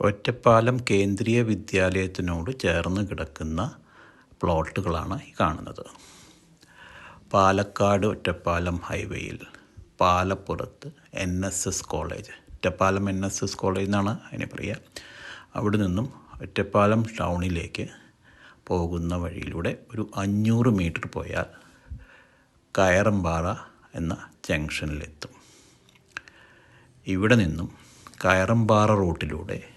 ഒറ്റപ്പാലം കേന്ദ്രീയ വിദ്യാലയത്തിനോട് ചേർന്ന് കിടക്കുന്ന പ്ലോട്ടുകളാണ് ഈ കാണുന്നത്. പാലക്കാട് ഒറ്റപ്പാലം ഹൈവേയിൽ പാലപ്പുറത്ത് N S S college. Ottapalam N S S college എന്നാണ് അതിനെ പറയുക. അവിടെ നിന്നും ഒറ്റപ്പാലം ടൗണിലേക്ക് പോകുന്ന വഴിയിലൂടെ ഒരു അഞ്ഞൂറ് മീറ്റർ പോയാൽ കയറമ്പാറ എന്ന ജംഗ്ഷനിലെത്തും. ഇവിടെ നിന്നും കയറമ്പാറ റൂട്ടിലൂടെ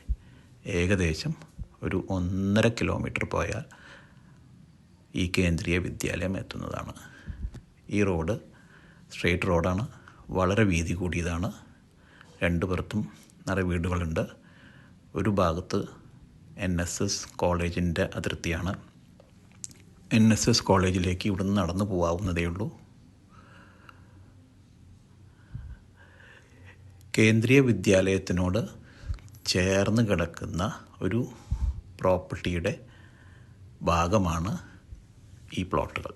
ഏകദേശം ഒരു ഒന്നര കിലോമീറ്റർ പോയാൽ ഈ കേന്ദ്രീയ വിദ്യാലയം എത്തുന്നതാണ്. ഈ റോഡ് സ്ട്രെയിറ്റ് റോഡാണ്. വളരെ വീതി കൂടിയതാണ്. രണ്ട് പുറത്തും നിറയെ വീടുകളുണ്ട്. ഒരു ഭാഗത്ത് എൻ എസ് എസ് കോളേജിന്റെ അതിർത്തിയാണ്. എൻ എസ് എസ് കോളേജിലേക്ക് ഇവിടുന്ന് നടന്നു പോകാവുന്നതേ ഉള്ളൂ. കേന്ദ്രീയ വിദ്യാലയത്തിനോട് ചേർന്ന് കിടക്കുന്ന ഒരു പ്രോപ്പർട്ടിയുടെ ഭാഗമാണ് ഈ പ്ലോട്ടുകൾ.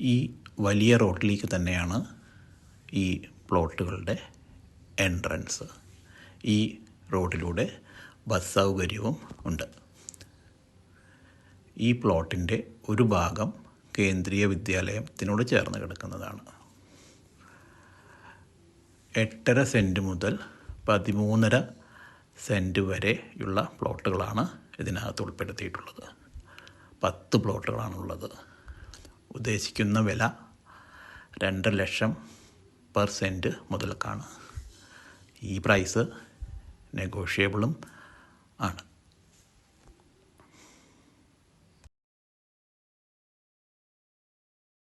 ഈ വലിയ റോട്ടിലേക്ക് തന്നെയാണ് ഈ പ്ലോട്ടുകളുടെ എൻട്രൻസ്. ഈ റോഡിലൂടെ ബസ് സൗകര്യവും ഉണ്ട്. ഈ പ്ലോട്ടിന്റെ ഒരു ഭാഗം കേന്ദ്രീയ വിദ്യാലയത്തിനോട് ചേർന്ന് കിടക്കുന്നതാണ്. എട്ടര സെന്റ് മുതൽ പതിമൂന്നര സെന്റ് വരെയുള്ള പ്ലോട്ടുകളാണ് ഇതിനകത്ത് ഉൾപ്പെടുത്തിയിട്ടുള്ളത്. പത്ത് പ്ലോട്ടുകളാണുള്ളത്. ഉദ്ദേശിക്കുന്ന വില രണ്ട് ലക്ഷം പെർ സെന്റ് മുതൽക്കാണ്. ഈ പ്രൈസ് നെഗോഷിയബിളും ആണ്.